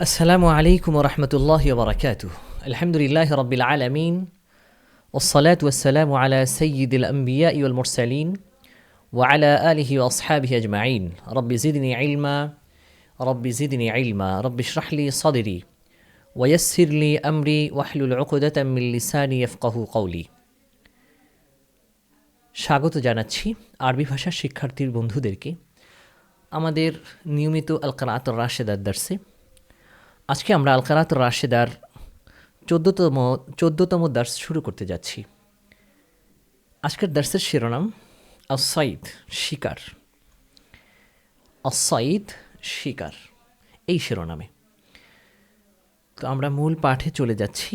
السلام عليكم ورحمة الله وبركاته الحمد لله رب العالمين والصلاة والسلام على سيد الأنبياء والمرسلين وعلى آله وأصحابه أجمعين رب زدني علما رب زدني علما رب اشرح لي صدري ويسر لي أمري واحلل عقدة من لساني يفقه قولي স্বাগত জানাচ্ছি আরবি ভাষার শিক্ষার্থীর বন্ধুদেরকে আমাদের নিয়মিত আল কারাত রাশেদার দার্সে আজকে আমরা আলকারাত রাশেদার চোদ্দতম চোদ্দতম দার্স শুরু করতে যাচ্ছি। আজকের দার্সের শিরোনাম আসাইদ শিকার। আসাইদ শিকার, এই শিরোনামে। তো আমরা মূল পাঠে চলে যাচ্ছি।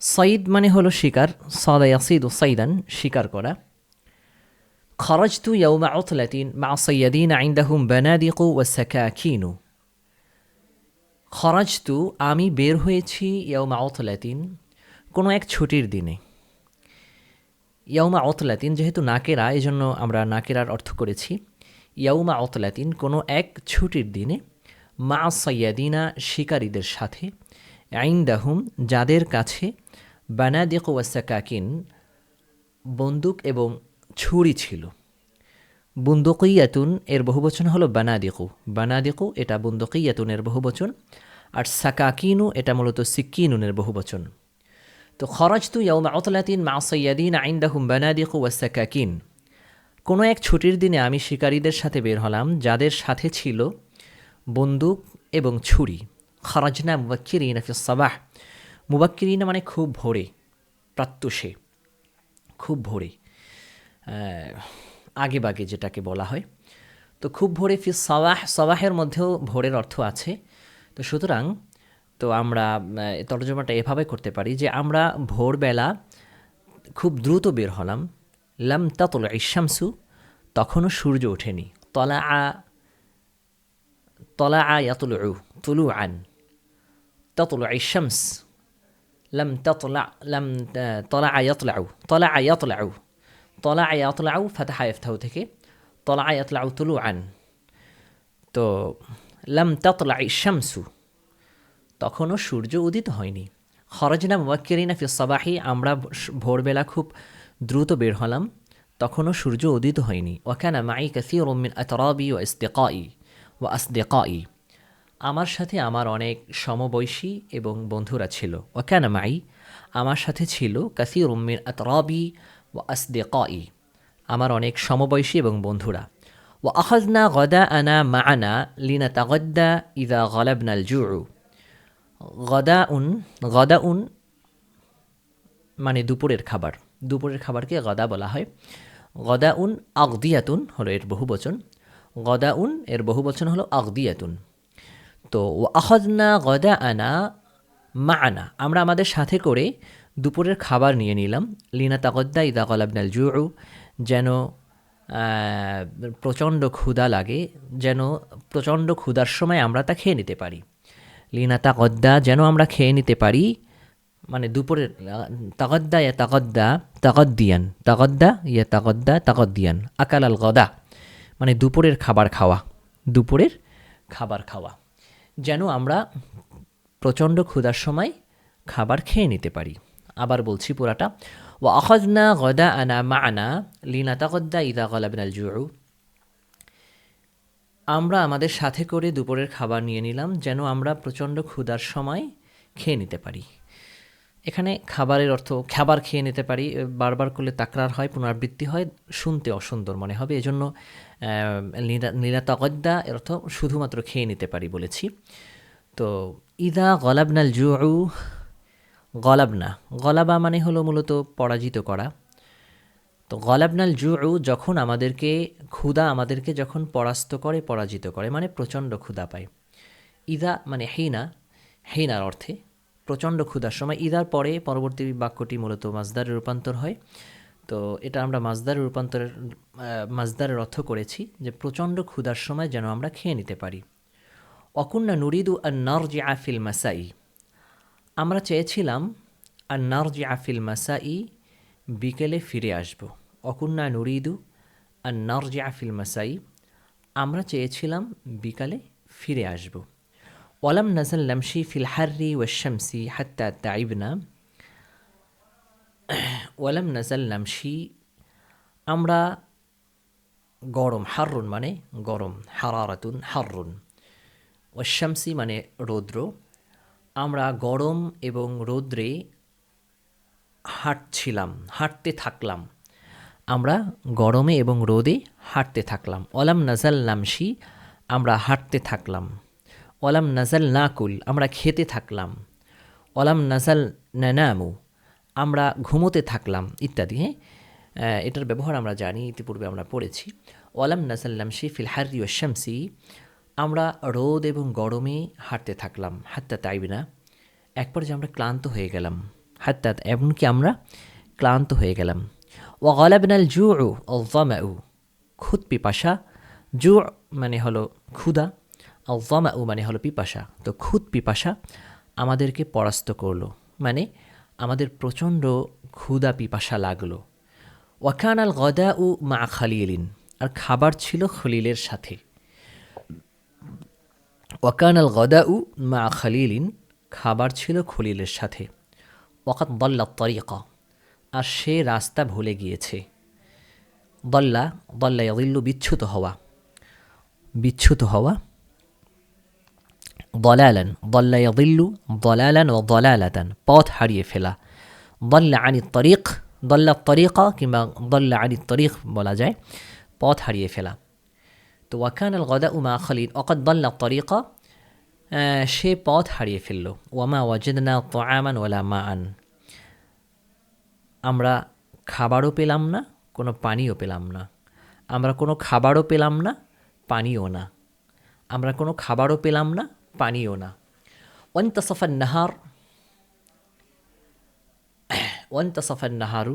সঈদ মানে হলো শিকার সদাই ইয়াসিদ ও সঈদান শিকার করা। খরচ তু ইয়ৌমা অথলাতিন মা সৈয়দিন আইন্দাহুম বেনাদিকু ও সাকাখিনু খরাজ তু আমি বের হয়েছি ইয়ামা অতলাতিন কোনো এক ছুটির দিনে। ইয়ামা অতলাতিন যেহেতু নাকেরা এই জন্য আমরা নাকেরার অর্থ করেছি। ইয়াউমা অতলাতিন কোনো এক ছুটির দিনে মা সৈয়াদিনা শিকারীদের সাথে আইন্দাহুম যাদের কাছে বানাদিক ওয়াসাকাকিন বন্দুক এবং ছুরি ছিল। বুন্দুকিয়াতুন এর বহুবচন হলো বানাদিকু। বানাদিকু এটা বুন্দুকিয়াতুনের বহুবচন, আর সাকাকিনু এটা মূলত সিক্কিনুনের বহুবচন। তো খরচ তু ইয়মা অতলাতিন মা সৈয়াদিন আইন্দাহুম বানাদিকু ওয়া সাকাকিন। কোনো এক ছুটির দিনে আমি শিকারীদের সাথে বের হলাম, যাদের সাথে ছিল বন্দুক এবং ছুরি। খরাজনা মুবাক্কিরিনা ফি সাবাহ। মুবাক্কিরিনা মানে খুব ভোরে, প্রাত্যুষে, খুব ভোরে। আগে বাগে যেটাকে বলা হয়। তো খুব ভোরে ফি সবাহ সবাহের মধ্যেও ভোরের অর্থ আছে। তো সুতরাং, তো আমরা তর্জমাটা এভাবে করতে পারি যে আমরা ভোরবেলা খুব দ্রুত বের হলাম। লাম তাতল ইশামসু, তখনও সূর্য ওঠেনি। তলা আ তলা আ ইয়াতুল, তুলু আন। তাতল ইশামস, লাম তাতলা, লাম তলা আ ইয়াতলাউ, তলা আ তলা আয়াতলাউ ফাতাহা ইফতাহু থেকে তলা আয়াতলাউ তুলু আন তো লাম তাতলা শামসু তখনও সূর্য উদিত হয়নি। খরজনা মুবাক্কিরিনা ফি সাবাহি আমরা ভোরবেলা খুব দ্রুত বের হলাম। তখনও সূর্য উদিত হয়নি। ওয়াকানা মাই কাসির মিন আতরাবি ও ইস্তেকাই ও আসদেকাই আমার সাথে আমার অনেক সমবয়সী এবং বন্ধুরা ছিল। ওয়াকানা মাই আমার সাথে ছিল কাসির মিন আতরাবি ও আসদেকাই, আমার অনেক সমবয়সী এবং বন্ধুরা। ও আখাজনা গদা আনা মা আনা লিনা তাগদ্দা ইদা গলাবনাল জুরু গদা উন গদা উন মানে দুপুরের খাবার। দুপুরের খাবারকে গদা বলা হয়। গদা উন আগদিয়াতুন হলো এর বহুবচন গদা উন এর বহুবচন হলো আগদিয়াতুন। তো ও আহদনা গদা আনা মা আনা আমরা আমাদের সাথে করে দুপুরের খাবার নিয়ে নিলাম। লিনা তাগদ্দা ইদা গলাবনাল জুরু যেন প্রচণ্ড ক্ষুধা লাগে, যেন প্রচণ্ড ক্ষুধার সময় আমরা তা খেয়ে নিতে পারি। লিনা তাকদ্দা, যেন আমরা খেয়ে নিতে পারি মানে দুপুরের, তাকদ্দা ইয়া তাকদ্দা, তাকদ্দিয়ান তাগদ্দা ইয়া তাকদ্দা, তাকদ্দিয়ান, আকাল আল গদা মানে দুপুরের খাবার খাওয়া, দুপুরের খাবার খাওয়া, যেন আমরা প্রচণ্ড ক্ষুধার সময় খাবার খেয়ে নিতে পারি। আবার বলছি পুরাটা। ও আখজনা গদা আনা মা আনা লিনা তাগদ্দা ইদা গলাবিনাল জুরু আমরা আমাদের সাথে করে দুপুরের খাবার নিয়ে নিলাম যেন আমরা প্রচণ্ড ক্ষুধার সময় খেয়ে নিতে পারি। এখানে খাবারের অর্থ খাবার খেয়ে নিতে পারি, বারবার করলে তাকরার হয়, পুনরাবৃত্তি হয়, শুনতে অসুন্দর মনে হবে। এজন্য নীলা তগদ্দা এর অর্থ শুধুমাত্র খেয়ে নিতে পারি বলেছি। তো ইদা গলাবনাল জু গলাবনা। গলাবা মানে হলো মূলত পরাজিত করা। তো গলাবনাল জু যখন আমাদেরকে ক্ষুদা আমাদেরকে যখন পরাস্ত করে, পরাজিত করে মানে প্রচণ্ড ক্ষুদা পায়। ইদা মানে হেইনা হেইনার অর্থে প্রচণ্ড ক্ষুধার সময়। ইদার পরে পরবর্তী বাক্যটি মূলত মাজদারের রূপান্তর হয়। তো এটা আমরা মাজদারের রূপান্তরের মাজদারের অর্থ করেছি যে প্রচণ্ড ক্ষুধার সময় যেন আমরা খেয়ে নিতে পারি। অকুন্না নুরিদু আর নরজি আফিল মাসাই। আমরা চেয়েছিলাম আর নরজি আফিল মাসাই বিকেলে ফিরে আসব। অকুন্না নুরিদু আর নরজি আফিল মাসাই আমরা চেয়েছিলাম বিকালে ফিরে আসব। ওয়ালাম নাজাল নামশি ফিল হার্রি ওয়াশামসি হাত্তা তাইবনা। ওয়ালাম নাজাল নামশি, আমরা গরম, হাররুন মানে গরম, হারারাতুন, হাররুন। ওয়াশামসি মানে রৌদ্র। আমরা গরম এবং রৌদ্রে হাঁটছিলাম, হাঁটতে থাকলাম। আমরা গরমে এবং রোদে হাঁটতে থাকলাম। অলাম নাজাল নামশি, আমরা হাঁটতে থাকলাম। অলাম নাজাল নাকুল, আমরা খেতে থাকলাম। অলাম নাজাল নানামু, আমরা ঘুমোতে থাকলাম, ইত্যাদি হ্যাঁ? এটার ব্যবহার আমরা জানি, ইতিপূর্বে আমরা পড়েছি। অলাম নাজাল নামশি ফিল হারি ও শামসি আমরা রোদ এবং গরমে হাঁটতে থাকলাম। হাত্তা তাইবিনা একবার যে আমরা ক্লান্ত হয়ে গেলাম। হাত্তা, এমনকি আমরা ক্লান্ত হয়ে গেলাম। ও গলাবনাল জু ও জামাউ খুদ পিপাসা। জু মানে হলো ক্ষুদা আর জামাউ মানে হলো পিপাসা। তো খুদ পিপাসা আমাদেরকে পরাস্ত করল। মানে আমাদের প্রচণ্ড ক্ষুদা পিপাসা লাগল। ওয়াকান আল গদা উ মা খালিলিন, আর খাবার ছিল খলিলের সাথে। ওয়াকান আল গদা উ মা খালিলিন খাবার ছিল খলিলের সাথে। ওয়াকাত দল্লা তরিকা আর সে রাস্তা ভুলে গিয়েছে। দল্লা দল্লা ইল্লু বিচ্ছুত হওয়া। বিচ্ছুত হওয়া? দলালান দল্লা ইল্লু দলালান ও দলালাতান পথ হারিয়ে ফেলা। দল্লা আনি তরিক দল্লা তরিকা কিংবা দল্লা আনি তরিক বলা যায়। পথ হারিয়ে ফেলা। তো ওয়াকান আল গদা উমা খালিদ অকদ দল্লা তরিকা সে পথ হারিয়ে ফেলল ওয়ামা ওয়াজেদনা তোয়ামান ওলা মা আন আমরা খাবারও পেলাম না কোনো পানিও পেলাম না আমরা কোনো খাবারও পেলাম না পানিও না আমরা কোনো খাবারও পেলাম না পানিও না ওয়ান্তাসফান নাহার ওয়ান্তাসফান নাহারু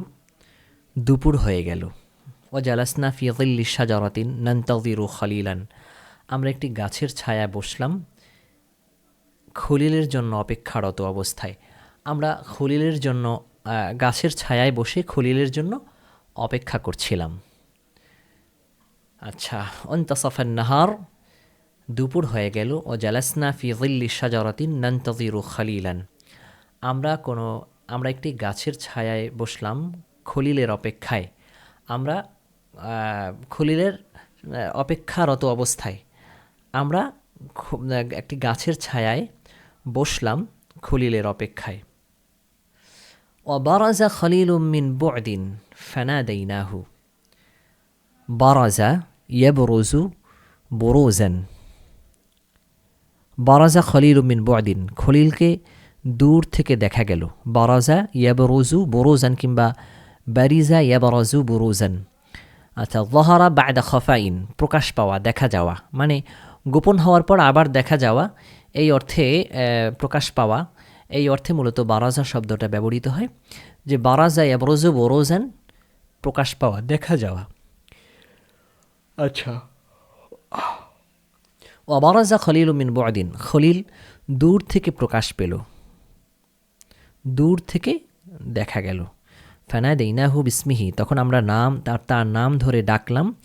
দুপুর হয়ে গেল ও জালাসনা ফি জিল্লি শাজারাতিন নান্তাজিরু খালিলান আমরা একটি গাছের ছায়া বসলাম খলিলের জন্য অপেক্ষারত অবস্থায়। আমরা খলিলের জন্য গাছের ছায়ায় বসে খলিলের জন্য অপেক্ষা করছিলাম। আচ্ছা অন্তসফান নাহার, দুপুর হয়ে গেল। ও জালাসনা ফি জিল্লি শাজারাতিন নান্তাজিরু খালিলান। আমরা কোনো, আমরা একটি গাছের ছায়ায় বসলাম খলিলের অপেক্ষায়। আমরা খলিলের অপেক্ষারত অবস্থায় আমরা একটি গাছের ছায়ায় বসলাম খলিলের অপেক্ষায়। অবারাজা খলিল মিন বদিন ফেনা দেইনাহু বারাজা ইয়েবরোজু বোরোজেন। বারাজা খলিল মিন বদিন, খলিলকে দূর থেকে দেখা গেল। বারাজা ইয়াবরোজু বোরোজান কিংবা ব্যারিজা ইয়াবরজু বোরোজান। আচ্ছা জহারা বায়দা খফাইন প্রকাশ পাওয়া দেখা যাওয়া। মানে গোপন হওয়ার পর আবার দেখা যাওয়া এই অর্থে প্রকাশ পাওয়া। এই অর্থে মূলত বারাজা শব্দটা ব্যবহৃত হয় যে বারাজা ইয়াবরজু বরোজান প্রকাশ পাওয়া দেখা যাওয়া। আচ্ছা। ওয়াবারাজা খলিল মিন বদিন খলিল দূর থেকে প্রকাশ পেল। দূর থেকে দেখা গেল। ফানা দেইনাহু বিসমিহি তখন আমরা নাম, তার তার নাম ধরে ডাকলাম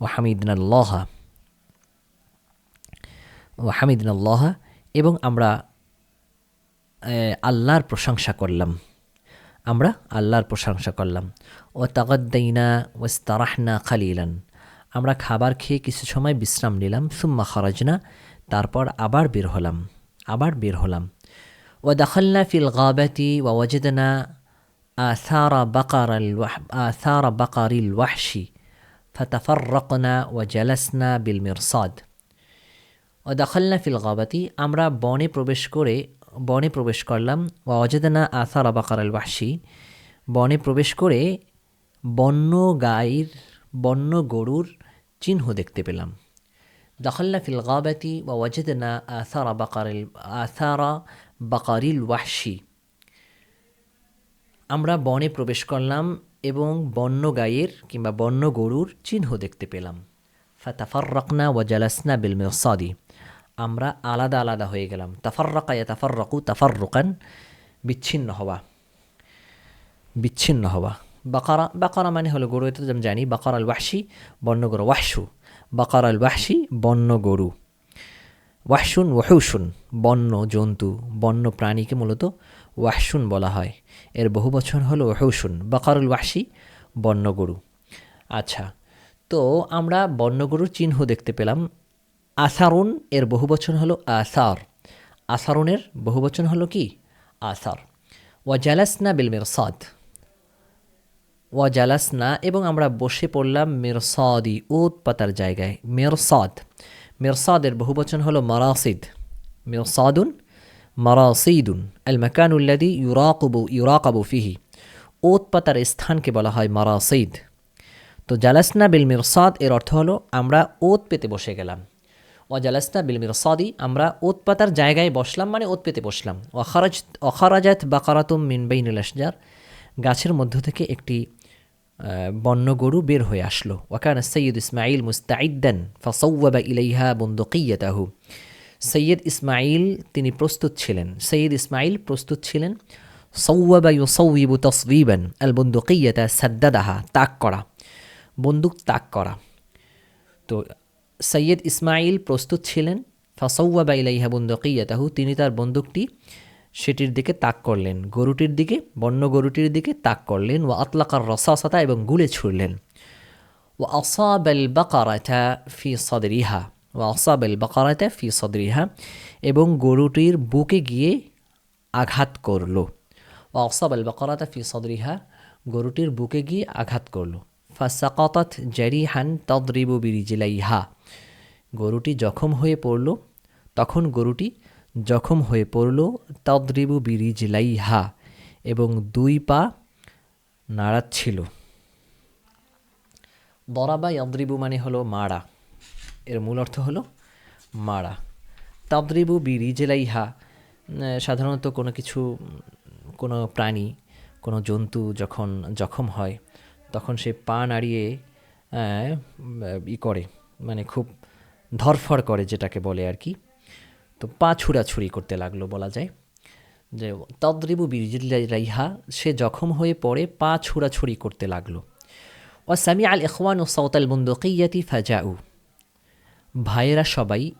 ও হামিদনাল্লাহা ও হামিদনাল্লাহা এবং আমরা আল্লাহর প্রশংসা করলাম। আমরা আল্লাহর প্রশংসা করলাম। ও তাগদ্দাইনা ওস্তারাহনা খালিলান। আমরা খাবার খেয়ে কিছু সময় বিশ্রাম নিলাম। সুম্মা খরাজনা। তারপর আবার বের হলাম। আবার বের হলাম। ও দখলনা ফিল গাবাতি ওয়াজদনা آثار بقر الوح... آثار بقر الوحش فتفرقنا وجلسنا بالمرصاد ودخلنا في الغابة আমরা বনে প্রবেশ করে বনে প্রবেশ করলাম ওয়াজেদানা আসার বাকার আল ওয়াহশি বনে প্রবেশ করে বন্য গাইর বন্য গরুর চিহ্ন দেখতে পেলাম দখলনা ফিল গাবাতি ওয়াজেদানা আসার বাকার আসারা বাকারিল ওয়াহশি আমরা বনে প্রবেশ করলাম এবং বন্য গাইয়ের কিংবা বন্য গরুর চিহ্ন দেখতে পেলাম। ফাতাফার রকনা ও জালাসনা বিল মেসাদি আমরা আলাদা আলাদা হয়ে গেলাম। তাফার রকায়া তাফার রকু তাফার রোকান বিচ্ছিন্ন হওয়া। বিচ্ছিন্ন হওয়া। বাকারা বাকারা মানে হলো গরু, এটা যেমন জানি। বাকার আল বন্য গরু, ওয়াহশু। বাকার আল বন্য গরু। ওয়াহশুন, ওয়াহুশুন, বন্য জন্তু, বন্য প্রাণীকে মূলত ওয়াহশুন বলা হয়। এর বহু বচন হলো ওয়াহুশুন বাকারুল ওয়াহশি বন্য গরু আচ্ছা তো আমরা বন্য গরুর চিহ্ন দেখতে পেলাম। আসারুন এর বহু বচন হলো আসার। আসারুনের বহু বচন হলো কি? আসার। ওয়া জালাসনা বিল মিরসাদ। ওয়া জালাসনা এবং আমরা বসে পড়লাম মিরসাদি, উত পাতার জায়গায়। মিরসাদ। মিরসাদের বহুবচন হলো মারাসিদ। মিরসাদুন মারাসিদুন, আল মাকানুল্লাদি ইউরাকবু, ইউরাকাবু ফিহি। ওত পাতার স্থানকে বলা হয় মারাসিদ। তো জালাসনা বিল মিরসাদ এর অর্থ হলো, আমরা ওত পেতে বসে গেলাম। ও জালাসনা বিল মিরসাদি, আমরা ওত পাতার জায়গায় বসলাম মানে ওত পেতে বসলাম। অখারাজ অখারাজাত বাকারাতুম মিন বাইনুল আসজার গাছের মধ্য থেকে একটি বন্য গরু বের হয়ে আসলো। ওয়াকান সৈয়দ ইসমাইল মুস্তাইদ্দান ফসৌবা ইলাইহা বন্দুকিয়াতাহু। সৈয়দ ইসমাইল তিনি প্রস্তুত ছিলেন। সৈয়দ ইসমাইল প্রস্তুত ছিলেন সৌবা ইউসৌইবু তসবিবান, আল বন্দুকিয়াতা সাদ্দাদাহা তাক করা। বন্দুক তাক করা। তো সৈয়দ ইসমাইল প্রস্তুত ছিলেন ফসৌবা ইলাইহা বন্দুকিয়াতাহু তিনি তার বন্দুকটি সেটির দিকে তাক করলেন, গরুটির দিকে, বন্য গরুটির দিকে তাক করলেন ও আতলাকার রসাসতা এবং গুলে ছুড়লেন। ও আসাবেল বাকারাথা ফি সদরিহা ও আসাবেল বাকারাথা ফি সদরিহা এবং গরুটির বুকে গিয়ে আঘাত করল। ও আসাবেল বাকারাতা ফি সদরিহা গরুটির বুকে গিয়ে আঘাত করল। ফাসাকাতাত জারিহান তদ্রিবু বিরিজিলাইহা গরুটি জখম হয়ে পড়ল। তখন গরুটি জখম হয়ে পড়ল তদ্রিবু বিরিজলাইহা এবং দুই পা নাড়াচ্ছিল। দরাবা ইদ্রিবু মানে হলো মারা। এর মূল অর্থ হলো মারা। তদ্রিবু বিরিজলাইহা সাধারণত কোনো কিছু, কোনো প্রাণী, কোনো জন্তু যখন জখম হয়, তখন সে পা নাড়িয়ে ই করে মানে খুব ধরফর করে যেটাকে বলে আর কি। তো পা ছুড়াছুড়ি করতে লাগল বলা যায়। যে তদ্রিবু রাইহা সে জখম হয়ে পড়ে, পা ছুড়াছুড়ি করতে লাগল। ও সামি আল ইখওয়ান ও সৌতাল বন্দুকিয়াতি ফাজাউ। ভাইয়েরা সবাই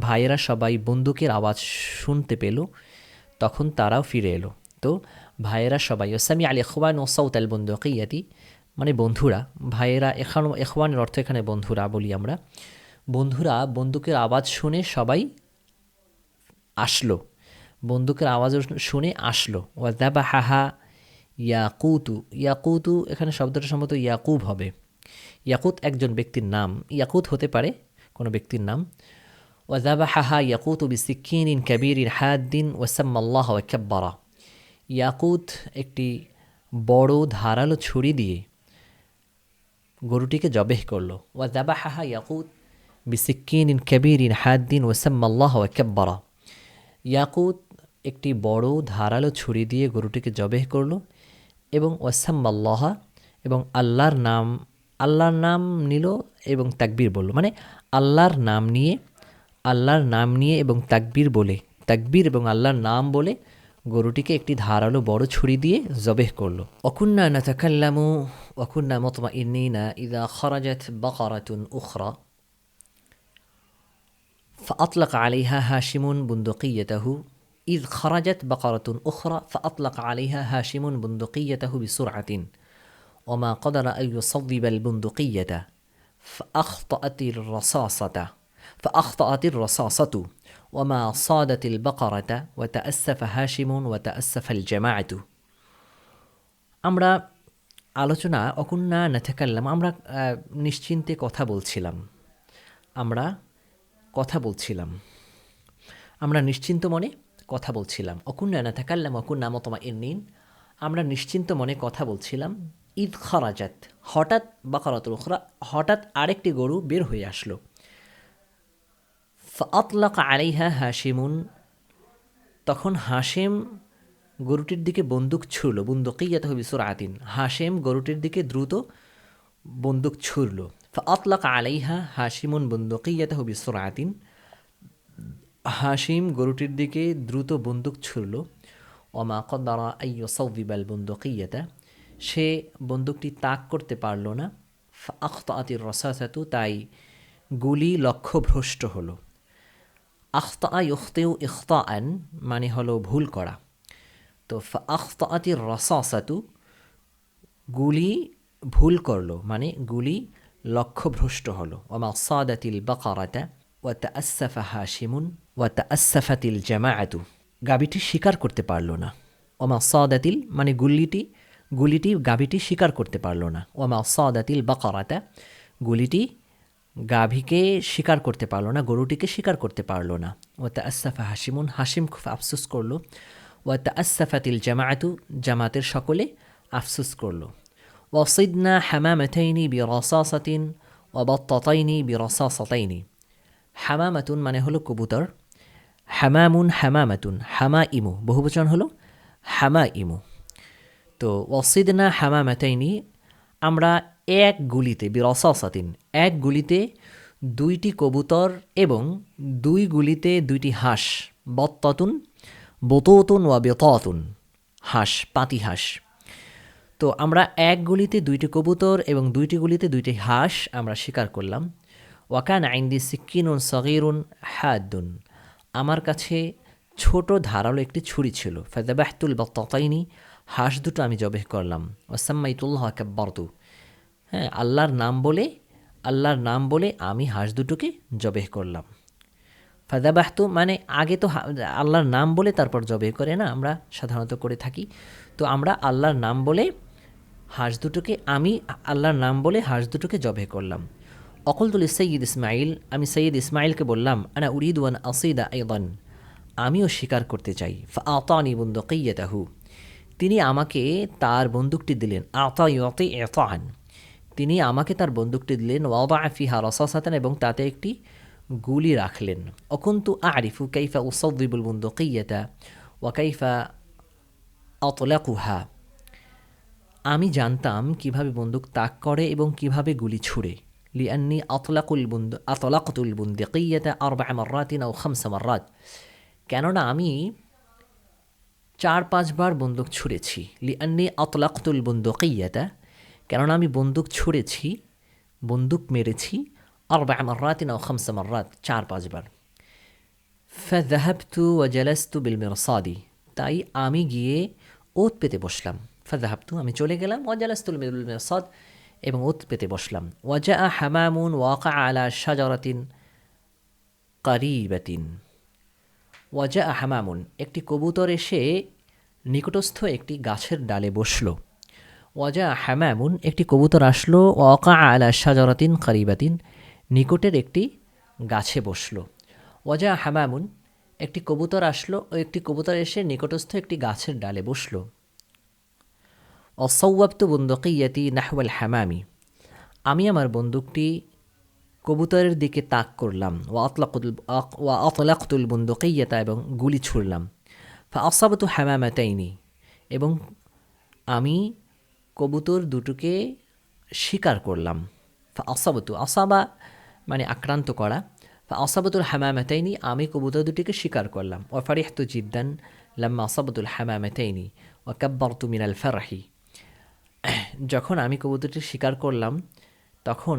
ভাইয়েরা সবাই বন্দুকের আওয়াজ শুনতে পেল, তখন তারাও ফিরে এলো। তো ভাইয়েরা সবাই ও সামি আল ইখওয়ান ও সৌতাল বন্দুকিয়াতি। মানে বন্ধুরা, ভাইয়েরা এখান এখওয়ানের অর্থ এখানে বন্ধুরা বলি আমরা। বন্ধুরা, বন্দুকের আওয়াজ শুনে সবাই আসলো। বন্দুকের আওয়াজ শুনে আসলো। ওয়াদাবা হাহা ইয়াকুতু। ইয়াকুতু এখানে শব্দটা সম্ভবত ইয়াকুব হবে। ইয়াকুত একজন ব্যক্তির নাম। ইয়াকুত হতে পারে কোনো ব্যক্তির নাম। ওয়াদাবা হাহা ইয়াকুতু বিসিকিন ইন কাবির ইন হাদ্দিন ওয়াসাম্মাল্লাহ ওয়াকাব্বারা ইয়াকুত একটি বড় ধারালো ছুরি দিয়ে গরুটিকে জবেহ করল। হাহা ইয়াকুত বিসিকিন ইন কাবির ইন হাদ্দিন ওয়াসাম্মাল্লাহ ওয়াকাব্বারা ইয়াকুত একটি বড় ধারালো ছুরি দিয়ে গরুটিকে জবেহ করল এবং ওয়াসাম্মাল্লাহা এবং আল্লাহর নাম আল্লাহর নাম নিল এবং তাকবীর বলল। মানে আল্লাহর নাম নিয়ে আল্লাহর নাম নিয়ে এবং তাকবীর বলে তাকবীর এবং আল্লাহর নাম বলে গরুটিকে একটি ধারালো বড় ছুরি দিয়ে জবেহ করলো অকুন্না নাতাকাল্লামু অকুন্না মতমা ইন্নিনা ইদা খরাজাত বাকারাতুন উখরা فأطلق عليها هاشم بندقيته إذ خرجت بقرة أخرى فأطلق عليها هاشم بندقيته بسرعة وما قدر أن يصوب البندقية فأخطأت الرصاصة فأخطأت الرصاصة وما صادت البقرة وتأسف هاشم وتأسف الجماعة আমরা আলোচনা অকুন্না নাথাকাল্লাম আমরা নিশ্চিন্তে কথা বলছিলাম আমরা কথা বলছিলাম আমরা নিশ্চিন্ত মনে কথা বলছিলাম অকুন্না থাকাল্লাম অকুন্না মতমা নিন আমরা নিশ্চিন্ত মনে কথা বলছিলাম ঈদ খরাজাত। হঠাৎ বাকারাতুল খরা হঠাৎ আরেকটি গরু বের হয়ে আসলো। আতলাক আলাইহা হাসিমুন তখন হাসেম গরুটির দিকে বন্দুক ছুড়ল বন্দুকিয়াত বিসুর আতিন হাসেম গরুটির দিকে দ্রুত বন্দুক ছুড়ল। আতলাক আলাইহা হাসিমুন বন্দুকিয়াত বিসুর আতিন হাসিম গরুটির দিকে দ্রুত বন্দুক ছুড়ল। অমা কদারা আইয় সৌদিবাল বন্দুকিয়াতা। সে বন্দুকটি তাক করতে পারল না। আখত আতির রসাসাতু, তাই গুলি লক্ষ্যভ্রষ্ট হলো। আখতা ইখতেউ ইখতা আন মানে হলো ভুল করা। তো আখতাতি রসাসাতু, গুলি ভুল করল মানে গুলি লক্ষ্যভ্রষ্ট হলো। ওমা সাদাতিল বাকারাতা ওয়াতা আসসাফা হাসিমুন ওয়াতা আসসাফাতিল জামাআতু। গাবিটি স্বীকার করতে পারল না। ওমা সাদাতিল মানে গুলিটি গুলিটি, গাভীটি স্বীকার করতে পারল না। ওমা সাদাতিল বাকারাতা, গুলিটি গাভীকে স্বীকার করতে পারল না, গরুটিকে স্বীকার করতে পারল না। ওয়াতা আসসাফা হাসিমুন হাসিম খুব আফসোস করল। ওয়াতা আসসাফাতিল জামাআতু, জামাতের সকলে আফসোস করল। ওয়াসিদনা হামামাতাইনি বিরসাসাতিন ওয়াবাত্তাতাইনি বিরসাসাতাইনি। হামামাতুন মানে হলো কবুতর। হামামুন হামামাতুন হামা ইমু বহুবচন হলো হামা ইমু তো ওয়াসিদনা হামামাতাইনি, আমরা এক গুলিতে, বিরসাসাতিন, এক গুলিতে দুইটি কবুতর এবং দুই গুলিতে দুইটি হাঁস, বত্তাতুন, বততুন ওয়া বেততুন, হাঁস, পাতি হাঁস। তো আমরা এক গুলিতে দুইটি কবুতর এবং দুইটি গুলিতে দুইটি হাঁস আমরা শিকার করলাম। ওয়াকান আইন্দি সিক্কিনুন সগিরুন হাদুন। আমার কাছে ছোট ধারালো একটি ছুরি ছিল। ফেদাবাহতুল বা ততাইনি হাঁস দুটো আমি জবেহ করলাম। ওসাম্মাইতুল্লাহ কাব্বারতু। হ্যাঁ আল্লাহর নাম বলে, আল্লাহর নাম বলে আমি হাঁস দুটোকে জবেহ করলাম। ফাদাবাহতু মানে আগে তো আল্লাহর নাম বলে তারপর জবে করে না, আমরা সাধারণত করে থাকি। তো আমরা আল্লাহর নাম বলে হাঁস দুটোকে, আমি আল্লাহর নাম বলে হাঁস দুটোকে জবে করলাম। অকলতুল সৈয়দ ইসমাইল, আমি সৈয়দ ইসমাইলকে বললাম, আনা উরিদ ওয়ান আসিদা আইদান। আমিও স্বীকার করতে চাই। ফা আতানি বন্দুকাইয়াতাহু তিনি আমাকে তার বন্দুকটি দিলেন। আতা ইয়তে এতান। তিনি আমাকে তার বন্দুকটি দিলেন। ওয়াদা ফিহা রসাসাতান এবং তাতে একটি গুলি রাখলেন। অকুন্তু আরিফু কাইফা উসদ্দিবুল বন্দুকিয়াতা ওয়াকাইফা অতলাকুহা আমি জানতাম কীভাবে বন্দুক তাক করে এবং কীভাবে গুলি ছুড়ে। লিআন্নি আতলাকুল বন্দু আতলাকতুল বুন্দিকিয়াতা আরবা মার্রাতিন ও খামসা মার্রাত। কেননা আমি চার পাঁচবার বন্দুক ছুঁড়েছি। লিআন্নি আতলাকতুল বুন্দুকিয়াতা, কেননা আমি বন্দুক ছুঁড়েছি, বন্দুক মেরেছি আরবা মার্রাতিন ও খামসা মার্রাত চার পাঁচবার। ফাজাহাবতু ওয়াজালাস্তু বিল মিরসাদি, তাই আমি গিয়ে ওত পেতে বসলাম। ফাজাহাবতু আমি চলে গেলাম ওয়াজালাস্তুল বিল মিরসাদ এবং ওত পেতে বসলাম। ওয়াজা হামামুন ওয়াকা আলা শাজারাতিন কারিবাতিন। ওয়াজা হামামুন, একটি কবুতর এসে নিকটস্থ একটি গাছের ডালে বসল। ওয়াজা হামামুন, একটি কবুতর আসলো ওয়াকা আলা শাজারাতিন কারিবাতিন, নিকটের একটি গাছে বসল। ওয়াজা হামামুন, একটি কবুতর আসলো ও একটি কবুতর এসে নিকটস্থ একটি গাছের ডালে বসল। অসৌয়াবতু বন্দুকিয়াতি নাহওয়াল হামামি, আমি আমার বন্দুকটি কবুতরের দিকে তাক করলাম ও আতলাকুল ওয়া আতলাকুল বন্দুকিয়াতা এবং গুলি ছুড়লাম। ফা আসাবতু হামামাতাইনি এবং আমি কবুতর দুটোকে শিকার করলাম। ফা আসাবতু, আসাবা মানে আক্রান্ত করা। ফা আসাবতুল হামামাতাইনি, আমি কবুতর দুটিকে শিকার করলাম। ও ফারিহতু জিদ্দান লাম্মা আসাবতুল হামামাতাইনি ও কাব্বারতু মিনাল ফারাহি। যখন আমি কবুতরটি শিকার করলাম, তখন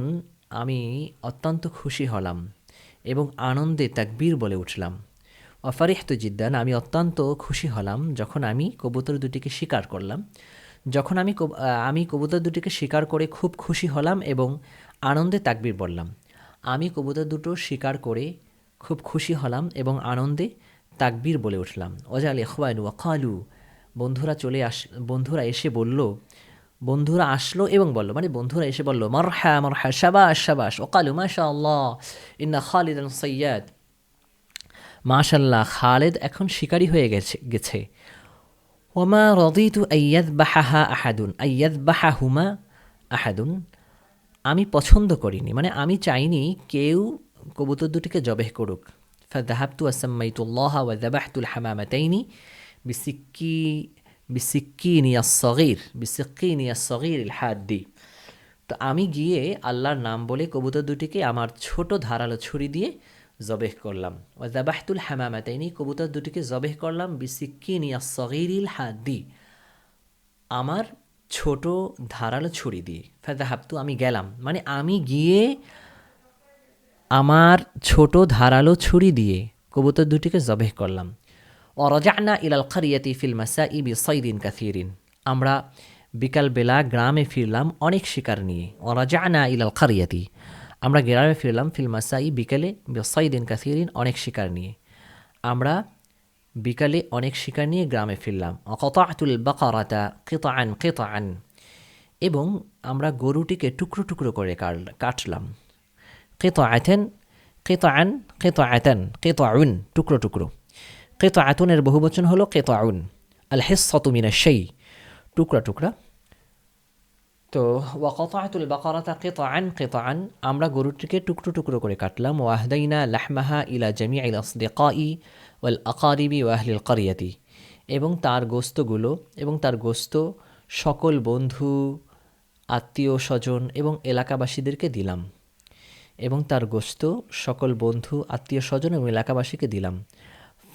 আমি অত্যন্ত খুশি হলাম এবং আনন্দে তাকবীর বলে উঠলাম। অফারিহতু জিদ্দান, আমি অত্যন্ত খুশি হলাম যখন আমি কবুতর দুটিকে শিকার করলাম। যখন আমি আমি কবুতর দুটিকে শিকার করে খুব খুশি হলাম এবং আনন্দে তাকবীর বললাম। আমি কবুতর দুটো শিকার করে খুব খুশি হলাম এবং আনন্দে তাকবীর বলে উঠলাম। অজাল এখওয়ানু ওয়াকালু বন্ধুরা চলে আস বন্ধুরা এসে বলল বন্ধুরা আসলো এবং বলল মানে বন্ধুরা এসে বলল, মরহা মরহা শাবাস শাবাস ওকালু মাশা আল্লাহ ইন্না খালিদ সৈয়াদ মাশাল্লাহ খালেদ এখন শিকারি হয়ে গেছে গেছে। ওমা রদিতু আইয়াদ বাহাহা আহাদুন। আইয়াদ বাহাহুমা আহাদুন। আমি পছন্দ করিনি। মানে আমি চাইনি কেউ কবুতর দুটিকে জবেহ করুক। ফাদাহাবতু আসাম্মাইতুল্লাহ ওয়া দাবাহতুল হামামাতাইনি। বিসিক্কি বিসিক্কিনি সগির বিসিক্কিনি সগির হাদ্দি তো আমি গিয়ে আল্লাহর নাম বলে কবুতর দুটিকে আমার ছোট ধারালো ছুরি দিয়ে জবেহ করলাম। ও জাবাহতুল হামামাতাইনি, কবুতর দুটিকে জবেহ করলাম, বিসিক্কিনি সগিরিল হাদ্দি আমার ছোট ধারালো ছুরি দিয়ে। ফাদাহাবতু আমি গেলাম। মানে আমি গিয়ে আমার ছোট ধারালো ছুরি দিয়ে কবুতর দুটিকে জবেহ করলাম। অরজানা ইলাল কারিয়াতি ফিল মাসা ইবি সৈদিন কাথিরিন আমরা বিকালবেলা গ্রামে ফিরলাম অনেক শিকার নিয়ে। অরজানা ইলাল কারিয়াতি আমরা গ্রামে ফিরলাম ফিল মাসাই বিকালে সৈদিন কাথিরিন অনেক শিকার নিয়ে। আমরা বিকালে অনেক শিকার নিয়ে গ্রামে ফিরলাম। অকতাতুল বাকারাতা কেতাআন কেতাআন এবং আমরা গরুটিকে টুকরো টুকরো করে কাট- কাটলাম। কেতাআতেন কেতাআন কেতাআতান কেতাউন টুকরো টুকরো। কেতাআতুনের বহুবচন হলো কেতাউন আল হিসসাতু মিনাশ শাই টুকরা টুকরা। তো ওয়াকতাতুল বাকারাতা কেতাআন কেতাআন আমরা গরুটিকে টুকরো টুকরো করে কাটলাম। ওয়াহদাইনা লাহমাহা ইলা জামিআল ই ওয়াল আকারিবি ওয়াহলিল কারিয়াতি এবং তার গোস্তগুলো এবং তার গোস্ত সকল বন্ধু, আত্মীয় স্বজন এবং এলাকাবাসীদেরকে দিলাম। এবং তার গোস্ত সকল বন্ধু, আত্মীয় স্বজন এবং এলাকাবাসীকে দিলাম।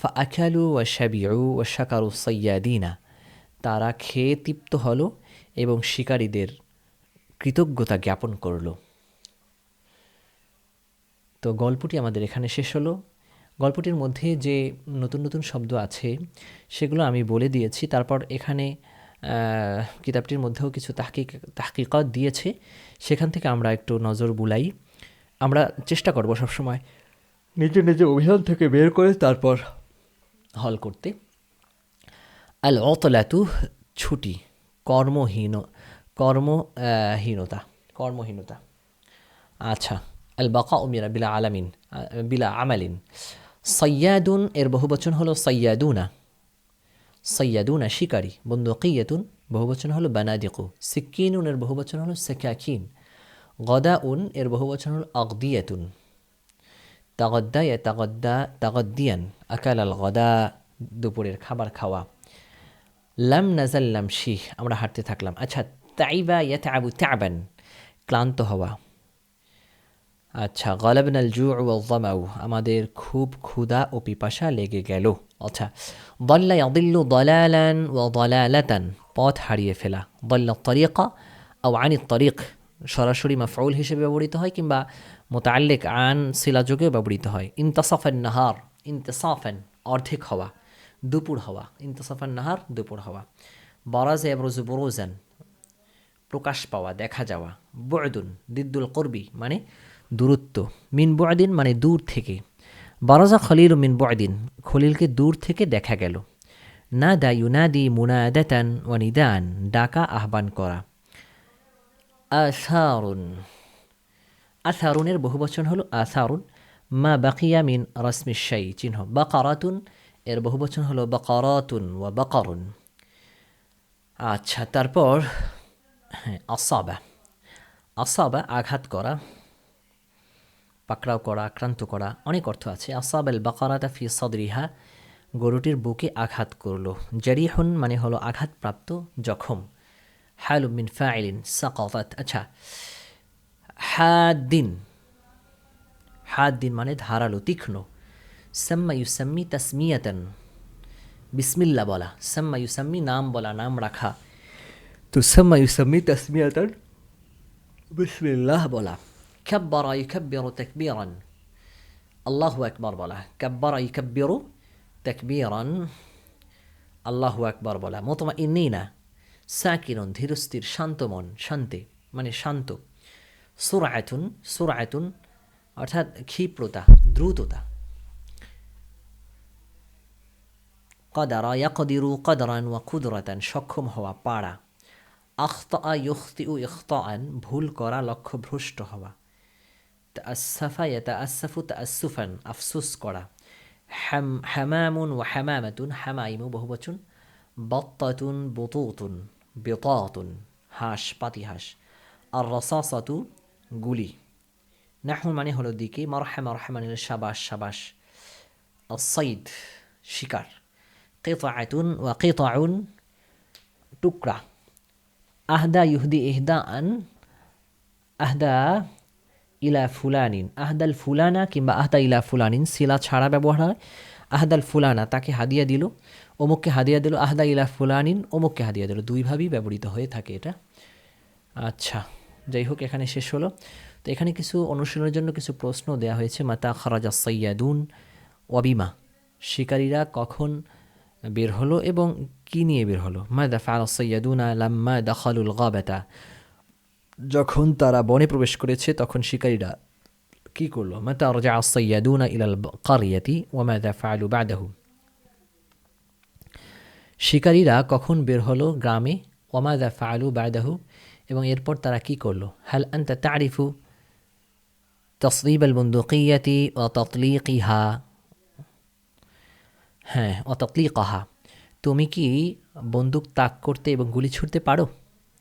ফা আখালু ওয়া শাবিউ ওয়া শাকারু সৈয়াদিনা তারা খেয়ে তৃপ্ত হলো এবং শিকারীদের কৃতজ্ঞতা জ্ঞাপন করল। তো গল্পটি আমাদের এখানে শেষ হলো। গল্পটির মধ্যে যে নতুন নতুন শব্দ আছে, সেগুলো আমি বলে দিয়েছি। তারপর এখানে কিতাবটির মধ্যেও কিছু তাহকিক, তাহকিকত দিয়েছে। সেখান থেকে আমরা একটু নজর বুলাই। আমরা চেষ্টা করব সবসময়। নিজে নিজে অভিধান থেকে বের করে তারপর হল করতে। আল অতলাতু ছুটি, কর্মহীন, কর্মহীনতা কর্মহীনতা। আচ্ছা আল বাকা উমিরা বিলা আলামিন, বিলা আমালিন। সৈয়াদুন, এর বহুবচন হলো সৈয়াদুনা। সৈয়াদুনা শিকারী, বন্দুকিয়াতুন বহুবচন হলো বানাদিকু। সিক্কিনুন, এর বহুবচন হলো সেকাকিন। গদা উন এর বহুবচন হলো আগদিয়াতুন। তাগদ্দা ইয়া তাগদ্দা তাগদ্দিয়ান আকাল আল গদা দুপুরের খাবার খাওয়া লাম নাজাল লাম শিহ আমরা হাঁটতে থাকলাম আচ্ছা তাইবা ইয়া তাবু তাবান ক্লান্ত হওয়া আচ্ছা গলাবনাল জু ওয়াল্লামাউ আমাদের খুব ক্ষুধা ও পিপাসা লেগে গেল আচ্ছা দল্লা ইয়াদিল্লু দলালান ও দলালাতান পথ হারিয়ে ফেলা দল্লা তরিকা ও আনি তরিক সরাসরি মাফউল হিসেবে ব্যবহৃত হয় কিংবা মোতাল্লিক আন শিলাযোগেও ব্যবহৃত হয়। ইনতাসাফান নাহার, ইনতসাফান অর্ধেক হওয়া, দুপুর হওয়া, ইনতসাফান নাহার, দুপুর হওয়া। বরাজ এবরোজ বরোজান, প্রকাশ পাওয়া, দেখা যাওয়া। বয়দুন দিদ্দুল করবি মানে দূরত্ব। মিন বয়দিন মানে দূর থেকে। বারাজা খলিল মিন বয়দিন খলিলকে দূর থেকে দেখা গেল। না দা ইউনাদি মুনাদাতান ওয়ানিদান ডাকা আহ্বান করা। আসারুন। আসারুনের বহুবচন হলো আসারুন। মা বাকিয়া মিন রশ্মি শাই, চিহ্ন। বাকারাতুন, এর বহুবচন হলো বাকারাতুন ওয়া বাকারুন। আচ্ছা তারপর হ্যাঁ আসাবা। আসাবা আঘাত করা, পাকড়াও করা, আক্রান্ত করা, অনেক অর্থ আছে। আসাব আল বাকারাতা ফি সদরিহা, গরুটির বুকে আঘাত করল। জারিহুন মানে হলো আঘাতপ্রাপ্ত জখম। হালু মিন ফাইলিন সাকাত আচ্ছা হাদ্দিন হাদ্দিন মানে ধারালো তীক্ষ্ণ সাম্মা ইউসাম্মি তাসমিয়াতান বিসমিল্লা বলা সাম্মা ইউসাম্মি নাম বলা নাম রাখা তো সাম্মা ইউসাম্মি তাসমিয়াতান বিসমিল্লাহ বলা كبر يكبر تكبيرا الله أكبر بلا كبر يكبر تكبيرا الله أكبر بلا مطمئنين সাকিরন, ধীরস্থির, শান্ত মন, শান্তে মানে শান্ত। সুরায়তুন সুরায়তুন অর্থাৎ ক্ষিপ্রতা, দ্রুততা। কদারা ইয়াকদিরু কদরান ওয়া কুদরাতান, সক্ষম হওয়া পাড়া। আখত ইউখতি উ ইখতান ভুল করা লক্ষ্যভ্রষ্ট হওয়া। তাসাফা ইয়া তা আসুফান আফসুস করা। হ্যামামুন ও হ্যামামাতুন হ্যামাইমু বহুবচন। বত্তাতুন, বতুতুন। বিতাতুন হাঁস পাতিহাঁস আর রসাসাতু গুলি নাহুন মানে হলো দিকে মারহামা রহমান সাবাস সাবাস الصيد শিকার কেতাআতুন ওয়া কেতাউন টুকরা আহদা ইহুদি ইহদা আন আহদা ইলা ফুলানিন আহদাল ফুলানা কিংবা আহদা ইলা ফুলানিন সিলা ছাড়া ব্যবহার হয় আহদাল ফুলানা, তাকে হাদিয়া দিল, অমুককে হাদিয়া দিল, আহদা ইলা ফুলানিন, অমুককে হাদিয়া দিল। দুইভাবেই ব্যবহৃত হয়ে থাকে এটা। আচ্ছা যাই হোক, এখানে শেষ হলো। তো এখানে কিছু অনুশীলনের জন্য কিছু প্রশ্ন দেওয়া হয়েছে। মাতা খরাজা সৈয়াদুন, ওয়াবিমা, শিকারীরা কখন বের হলো এবং কি নিয়ে বের হলো? মাদা ফাল সৈয়াদুনা লাম্মা দখালুল গাবাতা। যখন তারা বনে প্রবেশ করেছে, তখন শিকারীরা কি করল? মাতা রজা সৈয়াদুনা ইলাল কারিয়াতি ওয়ামাদা ফালু বাদাহু? শিকারীরা কখন বের হলো গ্রামে? ওয়ামাদা ফালু বাদাহু? এবং এরপর তারা কি করল? হাল আন্তা তারিফু তসরিব আল বন্দুকিয়াতি ও ততলিকিহা? হ্যাঁ ও ততলিকাহা। তুমি কি বন্দুক তাক করতে এবং গুলি ছুটতে পারো?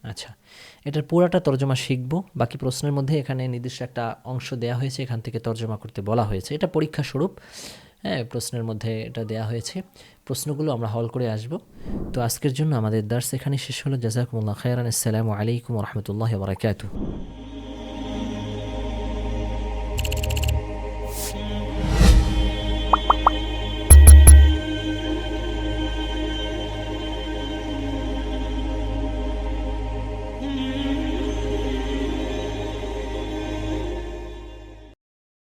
আচ্ছা। এটার পুরাটা তর্জমা শিখব। বাকি প্রশ্নের মধ্যে এখানে নির্দিষ্ট একটা অংশ দেয়া হয়েছে, এখান থেকে তর্জমা করতে বলা হয়েছে। এটা পরীক্ষা স্বরূপ। হ্যাঁ প্রশ্নের মধ্যে এটা দেয়া হয়েছে। প্রশ্নগুলো আমরা হল করে আসব। তো আজকের জন্য আমাদের দার্স এখানে শেষ হলো। জাজাকুমুল্লাহ খায়রান। আসসালামু আলাইকুম রহমতুল্লাহ বারাকাতু